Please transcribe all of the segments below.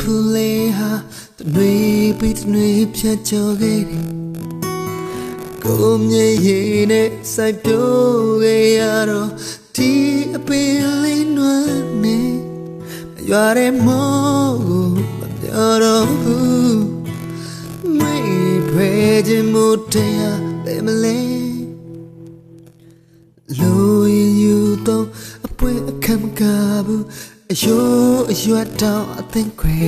ဖူလေးဟာတနွေပြီးတနွေဖြတ်ကျော်ခဲ့တယ်ကိုမြေရီနဲ့စိုက်ပျိုးခဲ့ရတော့ဒီအပင်လေးနွမ်းနေရွာတဲ့မောကိုမပြောတော့ဘူးမေးဖွယ်ခြင်းမတရားပဲမလဲလိုရင်ယူတော့အပွင့်အခမ်းမကဘူး အယိုးအရွက်တောင်အသင်ခွေ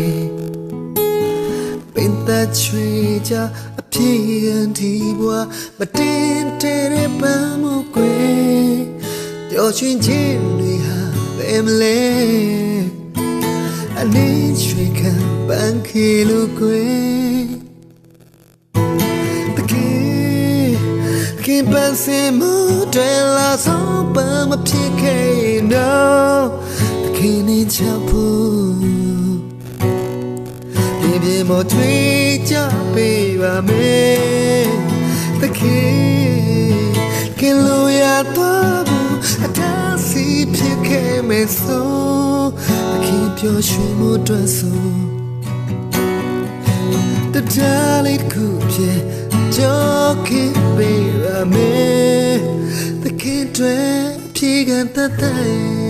ပင်သက်ချွေကြအပြေကန်ဒီဘွားမတင်တဲ့ပန်းမကွယ်ပျော်ရွှင်ခြင်းတွေဟာဘယ်မလဲအနေရွှေခံပန်းခေလိုကွယ်တကယ်တကယ်ပန်းစင်မတွေလာဆောင်ပန်းမဖြစ်ခဲ့တော့တကယ်နေ ချဖို့ပြပြမတွေ့ကြပေးပါမယ်တကယ်ကင်လိုရတော့ဘူးအတားစီဖြစ်ခဲ့မယ်ဆိုတကယ်ပျော်ရွှင်မှုအတွက်ဆို the darling coupe joking baby me the kid တွေဖြေကန်တတ်တဲ့